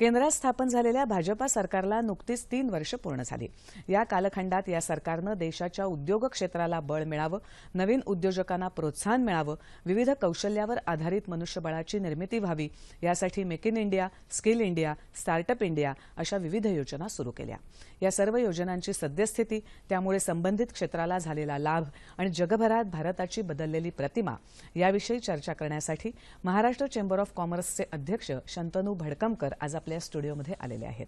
केंद्रात स्थापन झालेल्या भाजपा सरकारला नुकतीच तीन वर्ष पूर्ण झाली. या कालखंडात या सरकारनं देशाच्या उद्योग क्षेत्राला बळ मिळावं नवीन उद्योजकांना प्रोत्साहन मिळावं विविध कौशल्यावर आधारित मनुष्यबळाची निर्मिती व्हावी यासाठी make in India skill India startup India अशा विविध योजना सुरू केल्या. या सर्व योजनांची सद्यस्थिती त्यामुळे संबंधित क्षेत्राला झालेला लाभ आणि जगभरात भारताची बदललेली प्रतिमा याविषयी चर्चा करण्यासाठी महाराष्ट्र चेंबर ऑफ कॉमर्सचे अध्यक्ष शंतनू भडकमकर आज आपल्या स्टुडिओमध्ये आलेले आहेत.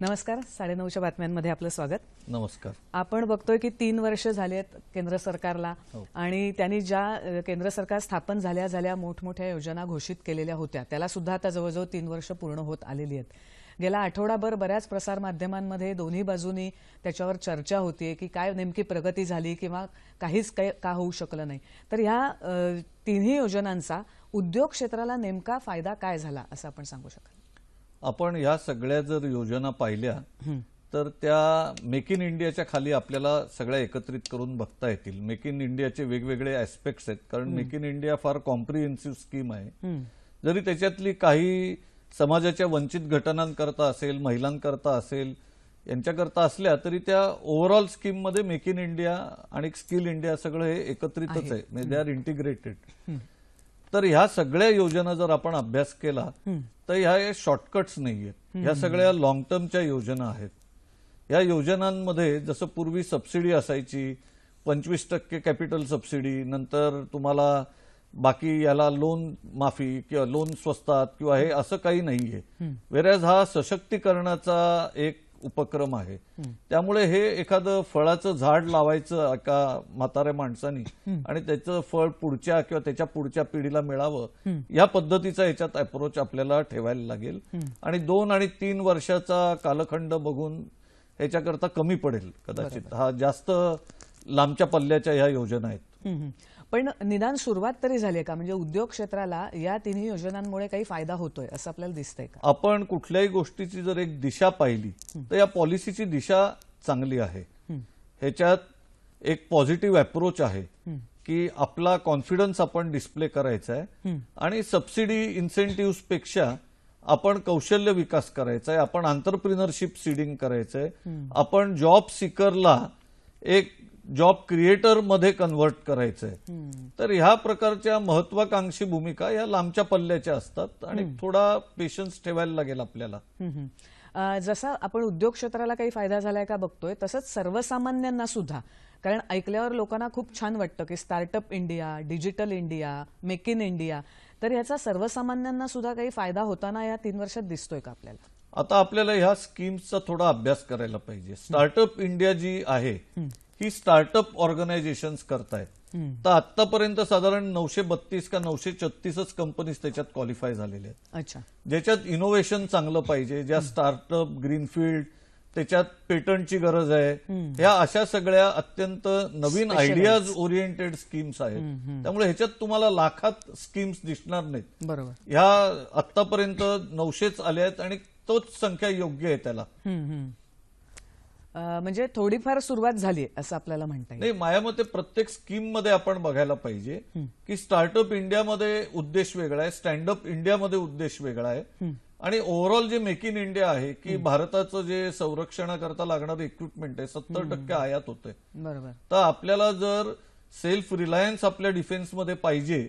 नमस्कार साडेनऊच्या बातम्यांमध्ये आपलं स्वागत. नमस्कार. आपण बघतोय की तीन वर्ष झाली आहेत केंद्र सरकारला आणि त्यांनी ज्या केंद्र सरकार स्थापन झाल्या झाल्या मोठमोठ्या योजना घोषित केलेल्या होत्या त्याला सुद्धा आता जवळजवळ तीन वर्ष पूर्ण होत आलेली आहेत. गेला आठवडाभर बऱ्याच प्रसारमाध्यमांमध्ये दोन्ही बाजूनी त्याच्यावर चर्चा होतीये की काय नेमकी प्रगती झाली किंवा काहीच काय का होऊ शकलं नाही. तर ह्या तिन्ही योजनांचा उद्योग क्षेत्राला नेमका फायदा काय झाला असं आपण सांगू शकाल. आपण ह्या सगळ्या जर योजना पाहिल्या तर त्या मेक इन इंडियाच्या खाली आपल्याला सगळ्या एकत्रित करून बघता येतील. मेक इन इंडियाचे वेगवेगळे ऍस्पेक्ट्स आहेत. कारण मेक इन इंडिया फार कॉम्प्रिहेन्सिव्ह स्कीम आहे. जरी त्याच्यातली काही समाजाच्या वंचित घटनांकरता असेल महिलांकरता असेल यांच्याकरता असल्या तरी त्या ओव्हरऑल स्कीममध्ये मेक इन इंडिया आणि स्किल इंडिया सगळं हे एकत्रितच आहे. दे आर इंटिग्रेटेड तर ह्या सगळ्या योजना जर आपण अभ्यास केला तर ह्या शॉर्टकट्स नाहीयेत. ह्या सगळ्या लॉंग टर्मच्या योजना आहेत. या योजनांमध्ये जसं पूर्वी सबसिडी असायची पंचवीस टक्के कॅपिटल सबसिडी नंतर तुम्हाला बाकी याला लोन माफी किंवा लोन स्वस्तात किंवा हे असं काही नाहीये. वेरॅज हा सशक्तीकरणाचा एक उपक्रम आहे. त्यामुळे हे एखादं फळाचं झाड लावायचं एका म्हाताऱ्या माणसानी आणि त्याचं फळ पुढच्या किंवा त्याच्या पुढच्या पिढीला मिळावं या पद्धतीचा याच्यात अप्रोच आपल्याला ठेवायला लागेल. आणि दोन आणि तीन वर्षाचा कालखंड बघून ह्याच्याकरता कमी पडेल कदाचित. हा जास्त लांबच्या पल्ल्याच्या ह्या योजना आहेत. पण निदान सुरुवात तरी झाली आहे का? म्हणजे उद्योग क्षेत्राला या तिन्ही योजनांमुळे काही फायदा होतोय असं आपल्याला दिसतंय का? आपण कुठल्याही गोष्टीची जर एक दिशा पाहिली तर या पॉलिसीची दिशा चांगली आहे. ह्याच्यात एक पॉझिटिव्ह अप्रोच आहे की आपला कॉन्फिडन्स आपण डिस्प्ले करायचा आहे आणि सबसिडी इन्सेंटिव्हपेक्षा आपण कौशल्य विकास करायचा आहे आपण आंतरप्रिनरशिप सीडिंग करायचं आहे. आपण जॉब सिकरला एक जॉब क्रिएटरमध्ये कन्व्हर्ट करायचं आहे तर ह्या प्रकारच्या महत्वाकांक्षी भूमिका या लांबच्या पल्ल्याच्या असतात आणि थोडा पेशन्स ठेवायला लागेल आपल्याला. जसा आपण उद्योग क्षेत्राला काही फायदा झालाय का बघतोय तसंच सर्वसामान्यांना सुद्धा. कारण ऐकल्यावर लोकांना खूप छान वाटतं की startup India digital India make in India तर याचा सर्वसामान्यांना सुद्धा काही फायदा होताना या तीन वर्षात दिसतोय का आपल्याला? आता आपल्याला ह्या स्कीम्सचा थोडा अभ्यास करायला पाहिजे. स्टार्टअप इंडिया जी आहे ही स्टार्टअप ऑर्गनायझेशन करतायत. तर आतापर्यंत साधारण नऊशे बत्तीस का नऊशे छत्तीसच कंपनीज त्याच्यात क्वालिफाय झालेल्या आहेत. अच्छा. ज्याच्यात इनोव्हेशन चांगलं पाहिजे ज्या स्टार्टअप ग्रीनफील्ड त्याच्यात पेटंटची गरज आहे. ह्या अशा सगळ्या अत्यंत नवीन आयडियाज ओरिएंटेड स्कीम्स आहेत. त्यामुळे ह्याच्यात तुम्हाला लाखात स्कीम्स दिसणार नाहीत. बरोबर. ह्या आतापर्यंत नऊशेच आल्या आहेत आणि तोच संख्या योग्य आहे त्याला. म्हणजे थोडीफार सुरुवात झाली असं आपल्याला म्हणता येईल. नाही माझ्या मते प्रत्येक स्कीममध्ये आपण बघायला पाहिजे की स्टार्टअप इंडियामध्ये उद्देश वेगळा आहे स्टँडअप इंडियामध्ये उद्देश वेगळा आहे. आणि ओव्हरऑल जे मेक इन इंडिया आहे की भारताचं जे संरक्षणाकरता लागणारं इक्विपमेंट आहे सत्तर टक्के आयात होते बरोबर. तर आपल्याला जर सेल्फ रिलायन्स आपल्या डिफेन्समध्ये पाहिजे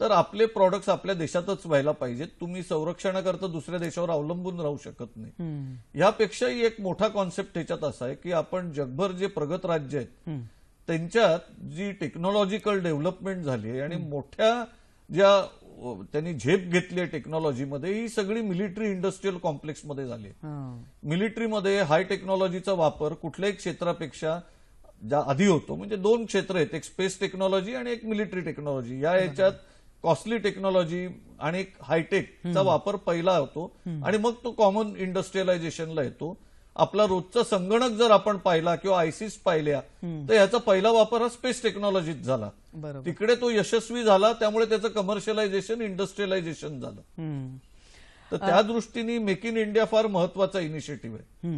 तर आपले प्रॉडक्ट्स आपल्या देशातच व्हायला पाहिजेत. तुम्ही संरक्षणाकरता दुसऱ्या देशावर अवलंबून राहू शकत नाही. यापेक्षाही एक मोठा कॉन्सेप्ट ह्याच्यात असा आहे की आपण जगभर जे प्रगत राज्य आहेत त्यांच्यात जी टेक्नॉलॉजिकल डेव्हलपमेंट झाली आहे आणि मोठ्या ज्या त्यांनी झेप घेतली आहे टेक्नॉलॉजीमध्ये ही सगळी मिलिटरी इंडस्ट्रीयल कॉम्प्लेक्समध्ये झाली आहे. मिलिटरीमध्ये हाय टेक्नॉलॉजीचा वापर कुठल्याही क्षेत्रापेक्षा ज्या आधी होतो म्हणजे दोन क्षेत्र आहेत एक स्पेस टेक्नॉलॉजी आणि एक मिलिटरी टेक्नॉलॉजी या याच्यात कॉस्टली टेक्नॉलॉजी आणि एक हायटेकचा वापर पहिला होतो आणि मग तो कॉमन इंडस्ट्रियलायझेशनला येतो. आपला रोजचा संगणक जर आपण पाहिला किंवा आयसीस पाहिल्या तर याचा पहिला वापर हा स्पेस टेक्नॉलॉजीत झाला. तिकडे तो यशस्वी झाला त्यामुळे त्याचं कमर्शियलायझेशन इंडस्ट्रियलायझेशन झालं. तर त्या दृष्टीने मेक इन इंडिया फार महत्त्वाचा इनिशिएटिव्ह आहे.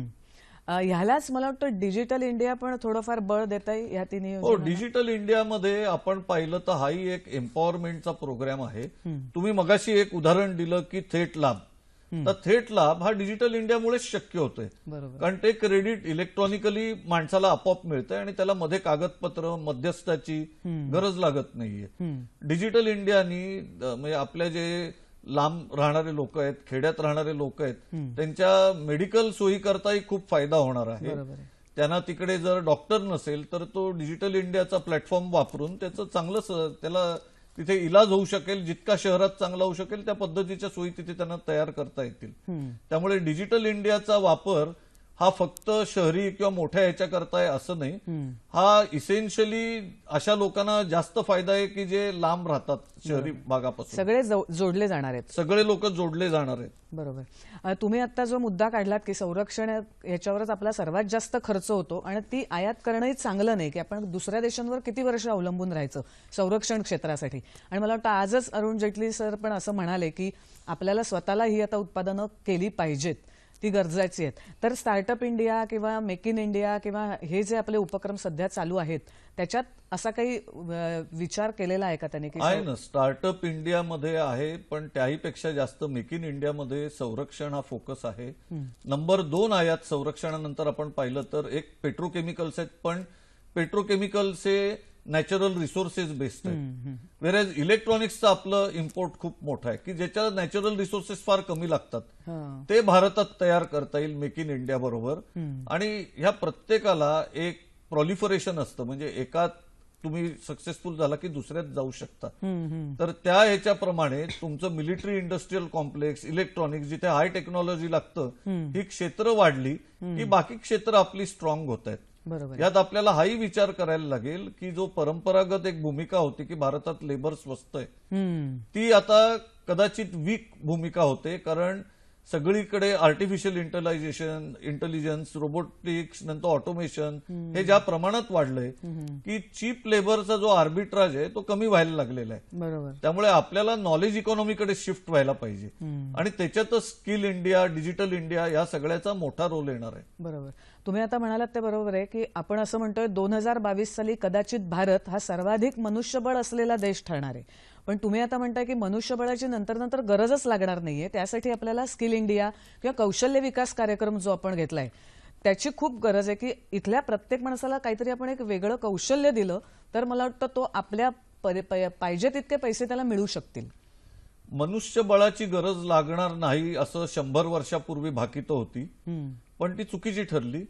ह्यालाच मला वाटतं डिजिटल इंडिया पण थोडंफार बळ देत आहे ह्या तिन्ही हो डिजिटल इंडियामध्ये आपण पाहिलं तर हाही एक एम्पॉवरमेंटचा प्रोग्राम आहे. तुम्ही मगाशी एक उदाहरण दिलं की थेट लाभ. तर थेट लाभ हा डिजिटल इंडियामुळेच शक्य होतोय. बरोबर. कारण ते क्रेडिट इलेक्ट्रॉनिकली माणसाला आपोआप मिळतंय आणि त्याला मध्ये कागदपत्र मध्यस्थाची गरज लागत नाहीये. डिजिटल इंडियानी म्हणजे आपल्या जे लांब राहणारे लोक आहेत खेड्यात राहणारे लोक आहेत त्यांच्या मेडिकल सोयी करताही खूप फायदा होणार आहे. त्यांना तिकडे जर डॉक्टर नसेल तर तो डिजिटल इंडियाचा प्लॅटफॉर्म वापरून त्याचं चांगलं त्याला तिथे इलाज होऊ शकेल जितका शहरात चांगला होऊ शकेल त्या पद्धतीच्या सोयी तिथे त्यांना तयार करता येतील. त्यामुळे डिजिटल इंडियाचा वापर हा फक्त शहरी किंवा मोठ्या ह्याच्या करताय असं नाही. हा इसेन्शियली अशा लोकांना जास्त फायदा आहे की जे लांब राहतात शहरी भागापासून. सगळे जोडले जाणार आहेत. सगळे लोक जोडले जाणार आहेत. बरोबर. तुम्ही आता जो मुद्दा काढलात की संरक्षण याच्यावरच आपला सर्वात जास्त खर्च होतो आणि ती आयात करणंही चांगलं नाही की आपण दुसऱ्या देशांवर किती वर्ष अवलंबून राहायचं संरक्षण क्षेत्रासाठी. आणि मला वाटतं आजच अरुण जेटली सर पण असं म्हणाले की आपल्याला स्वतःला ही आता उत्पादनं केली पाहिजेत. ती गरजाची आहेत. तर स्टार्टअप इंडिया किंवा मेक इन इंडिया किंवा हे जे आपले उपक्रम सध्या चालू आहेत त्याच्यात असा काही विचार केलेला आहे का त्यांनी की आहे ना स्टार्टअप इंडियामध्ये आहे पण त्याहीपेक्षा जास्त मेक इन इंडियामध्ये संरक्षण हा फोकस आहे. नंबर दोन आयात संरक्षणानंतर आपण पाहिलं तर एक पेट्रोकेमिकल्स आहेत पण पेट्रोकेमिकल्स हे नॅचरल रिसोर्सेस बेस्ड आहेत वेरेज इलेक्ट्रॉनिक्सचं आपलं इम्पोर्ट खूप मोठं आहे. की ज्याच्या नॅचरल रिसोर्सेस फार कमी लागतात. हां. ते भारतात तयार करता येईल मेक इन इंडिया बरोबर. आणि ह्या प्रत्येकाला एक प्रॉलिफरेशन असतं. म्हणजे एका तुम्ही सक्सेसफुल झाला की दुसऱ्यात जाऊ शकता. तर त्या ह्याच्याप्रमाणे तुमचं मिलिटरी इंडस्ट्रीयल कॉम्प्लेक्स इलेक्ट्रॉनिक्स जिथे हाय टेक्नॉलॉजी लागतं ही क्षेत्र वाढली की बाकी क्षेत्र आपली स्ट्रॉंग होत आहेत. बरोबर यात आपल्याला हाही विचार करायला लागेल की जो परंपरागत एक भूमिका होती की भारतात लेबर स्वस्त आहे. ती आता कदाचित वीक भूमिका होते कारण सगळीकडे आर्टिफिशियल इंटेलायझेशन इंटेलिजन्स रोबोटिक्स नंतर ऑटोमेशन हे ज्या प्रमाणात वाढलंय की चीप लेबरचा जो आर्बिट्राज आहे तो कमी व्हायला लागलेला आहे. बरोबर. त्यामुळे आपल्याला नॉलेज इकॉनॉमीकडे शिफ्ट व्हायला पाहिजे. आणि त्याच्यातच स्किल इंडिया डिजिटल इंडिया या सगळ्याचा मोठा रोल येणार आहे. बरोबर. तुम्ही आता म्हणालात ते बरोबर आहे की आपण असं म्हणतोय दोन हजार बावीस साली कदाचित भारत हा सर्वाधिक मनुष्यबळ असलेला देश ठरणार आहे. पण तुम्ही आता म्हणताय की मनुष्यबळाची नंतर नंतर गरजच लागणार नाहीये. त्यासाठी आपल्याला स्किल इंडिया किंवा कौशल्य विकास कार्यक्रम जो आपण घेतलाय त्याची खूप गरज आहे की इथल्या प्रत्येक माणसाला काहीतरी आपण एक वेगळं कौशल्य दिलं तर मला वाटतं तो आपल्या पाहिजे तितके पैसे त्याला मिळू शकतील. मनुष्यबळाची गरज लागणार नाही असं शंभर वर्षापूर्वी भाकित होती. पण ती चुकीची ठरली.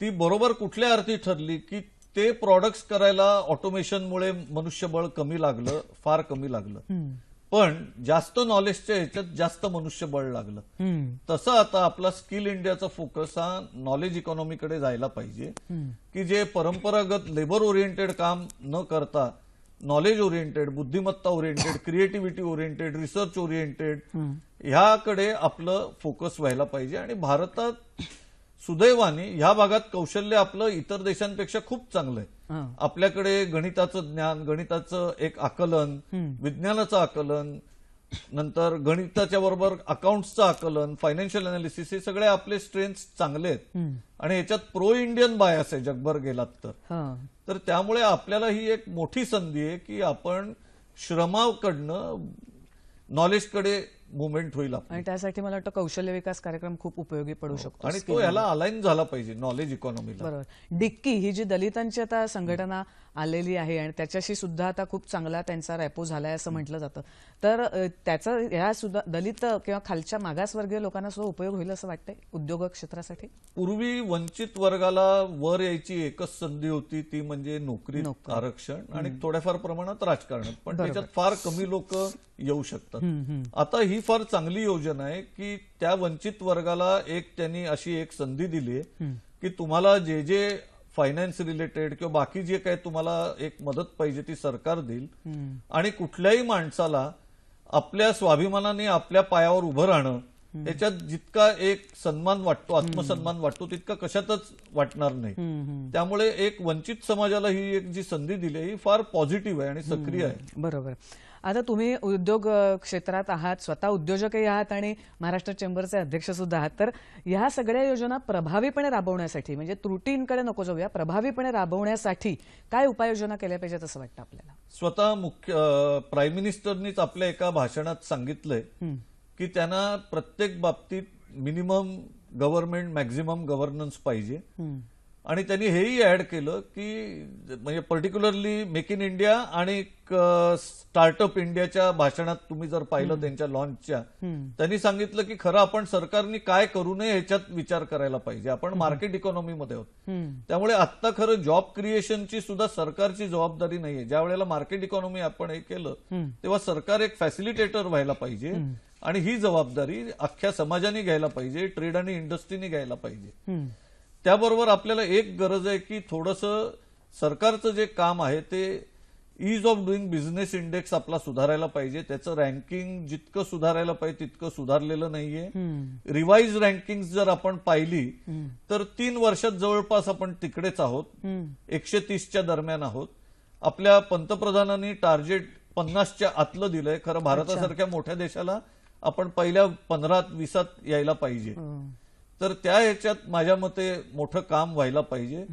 ती बरोबर कुठल्या अर्थी ठरली की ते प्रॉडक्ट्स करायला ऑटोमेशनमुळे मनुष्यबळ कमी लागलं फार कमी लागलं. पण जास्त नॉलेजच्या ह्याच्यात जास्त मनुष्यबळ लागलं. तसं आता आपला स्किल इंडियाचा फोकस हा नॉलेज इकॉनॉमीकडे जायला पाहिजे. की जे परंपरागत लेबर ओरिएंटेड काम न करता नॉलेज ओरिएंटेड बुद्धिमत्ता oriented creativity oriented research oriented ह्याकडे आपलं फोकस व्हायला पाहिजे. आणि भारतात सुदैवाने ह्या भागात कौशल्य आपलं इतर देशांपेक्षा खूप चांगलं आहे. आपल्याकडे गणिताचं ज्ञान गणिताचं एक आकलन विज्ञानाचं आकलन नंतर गणिताच्या बरोबर अकाउंट्सचं आकलन फायनान्शियल अनालिसिस हे सगळे आपले स्ट्रेंथ चांगले आहेत. आणि याच्यात प्रो इंडियन बायस आहे जगभर गेलात तर. तर त्यामुळे आपल्याला ही एक मोठी संधी आहे की आपण श्रमाकडनं नॉलेजकडे मुवमेंट होईल. आणि त्यासाठी मला वाटतं कौशल्य विकास कार्यक्रम खूप उपयोगी पडू शकतो. आणि तो याला अलाइन झाला पाहिजे नॉलेज इकॉनॉमीला बरोबर. डिक्की ही जी दलितांची आता संघटना आलेली आहे आणि त्याच्याशी सुद्धा आता खूप चांगला त्यांचा रॅपो झालाय असं म्हटलं जातं. तर त्याचा या सुद्धा दलित किंवा खालच्या मागासवर्गीय लोकांना सुद्धा उपयोग होईल असं वाटतंय उद्योग क्षेत्रासाठी? पूर्वी वंचित वर्गाला वर यायची एकच संधी होती ती म्हणजे नोकरी. आरक्षण आणि थोड्याफार प्रमाणात राजकारणात पण त्याच्यात फार कमी लोक येऊ शकतात. आता ही फार चांगली योजना आहे की त्या वंचित वर्गाला एक त्यांनी अशी एक संधी दिली आहे की तुम्हाला जे जे फायनान्स रिलेटेड किंवा बाकी जे काही तुम्हाला एक मदत पाहिजे ती सरकार देईल. आणि कुठल्याही माणसाला आपल्या स्वाभिमानाने आपल्या पायावर उभं राहणं याच्यात जितका एक सन्मान वाटतो आत्मसन्मान वाटतो तितका कशातच वाटणार नाही. त्यामुळे एक वंचित समाजाला ही एक जी संधी दिली आहे, ही फार पॉझिटिव्ह आहे आणि सक्रिय आहे. बरोबर. आता तुम्ही उद्योग क्षेत्रात आहात स्वतः उद्योजकही आहात आणि महाराष्ट्र चेंबरचे अध्यक्ष सुद्धा आहात. तर ह्या सगळ्या योजना प्रभावीपणे राबवण्यासाठी म्हणजे त्रुटींकडे नको जाऊया प्रभावीपणे राबवण्यासाठी काय उपाययोजना केल्या पाहिजेत असं वाटतं आपल्याला? स्वतः मुख्य प्राईम मिनिस्टरनीच आपल्या एका भाषणात सांगितलंय की त्यांना प्रत्येक बाबतीत मिनिमम गव्हर्नमेंट मॅक्झिमम गव्हर्नन्स पाहिजे. आणि त्यांनी हेही ऍड केलं की म्हणजे पर्टिक्युलरली मेक इन इंडिया आणि स्टार्टअप इंडियाच्या भाषणात तुम्ही जर पाहिलं त्यांच्या लॉन्चच्या त्यांनी सांगितलं की खरं आपण सरकारने काय करू नये ह्याच्यात विचार करायला पाहिजे. आपण मार्केट इकॉनॉमीमध्ये आहोत. त्यामुळे आत्ता खरं जॉब क्रिएशनची सुद्धा सरकारची जबाबदारी नाहीये. ज्या वेळेला मार्केट इकॉनॉमी आपण हे केलं तेव्हा सरकार एक फॅसिलिटेटर व्हायला पाहिजे आणि ही जबाबदारी अख्ख्या समाजाने घ्यायला पाहिजे ट्रेड आणि इंडस्ट्रीने घ्यायला पाहिजे. त्याबरोबर आपल्याला एक गरज आहे की थोडंसं सरकारचं जे काम आहे ते ease of doing business index आपला सुधारायला पाहिजे. त्याचं रँकिंग जितकं सुधारायला पाहिजे तितकं सुधारलेलं नाहीये. रिवाईज रँकिंग जर आपण पाहिली तर तीन वर्षात जवळपास आपण तिकडेच आहोत. एकशे तीसच्या दरम्यान आहोत. आपल्या पंतप्रधानांनी टार्गेट पन्नासच्या आतलं दिलंय. खरं भारतासारख्या मोठ्या देशाला आपण पहिल्या पंधरा विसात यायला पाहिजे. तर त्या ह्याच्यात माझ्या मते मोठं काम व्हायला पाहिजे.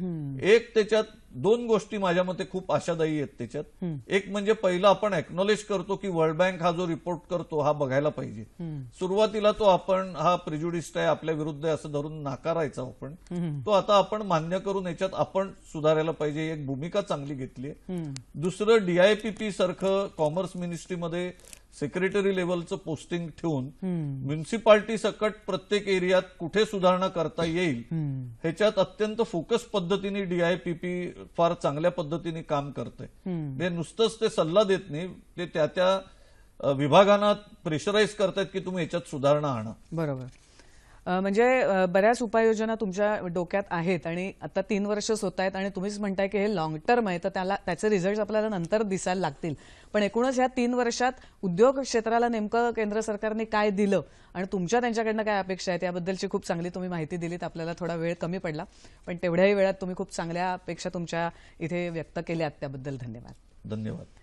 एक त्याच्यात दोन गोष्टी माझ्या मते खूप आशादायी आहेत त्याच्यात. एक म्हणजे पहिलं आपण एक्नॉलेज करतो की वर्ल्ड बँक हा जो रिपोर्ट करतो हा बघायला पाहिजे. सुरुवातीला तो आपण हा प्रिज्युडिस्ट आहे आपल्या विरुद्ध आहे असं धरून नाकारायचा आपण. तो आता आपण मान्य करून याच्यात आपण सुधारायला पाहिजे एक भूमिका चांगली घेतली दुसरं डीआयपीपी सारखं कॉमर्स मिनिस्ट्रीमध्ये सेक्रेटरी लेवलचं पोस्टिंग ठेवून म्युन्सिपाल्टी सकट प्रत्येक एरियात कुठे सुधारणा करता येईल ह्याच्यात अत्यंत फोकस पद्धतीने डीआयपीपी फार चांगल्या पद्धतीने काम करते म्हणजे नुसतंच ते सल्ला देत नाही ते त्या त्या विभागांना प्रेशराईज करतायत की तुम्ही याच्यात सुधारणा आणा. बरोबर. म्हणजे बऱ्याच उपाययोजना तुमच्या डोक्यात आहेत आणि आता तीन वर्षच होत आहेत आणि तुम्हीच म्हणताय की हे लॉंग टर्म आहे तर त्याला त्याचे रिझल्ट आपल्याला नंतर दिसायला लागतील. पण एकूणच ह्या तीन वर्षात उद्योग क्षेत्राला नेमकं केंद्र सरकारने काय दिलं आणि तुमच्या त्यांच्याकडनं काय अपेक्षा आहेत याबद्दलची खूप चांगली तुम्ही माहिती दिलीत आपल्याला थोडा वेळ कमी पडला. पण तेवढ्याही वेळात तुम्ही खूप चांगल्या अपेक्षा तुमच्या इथे व्यक्त केल्यात त्याबद्दल धन्यवाद. धन्यवाद.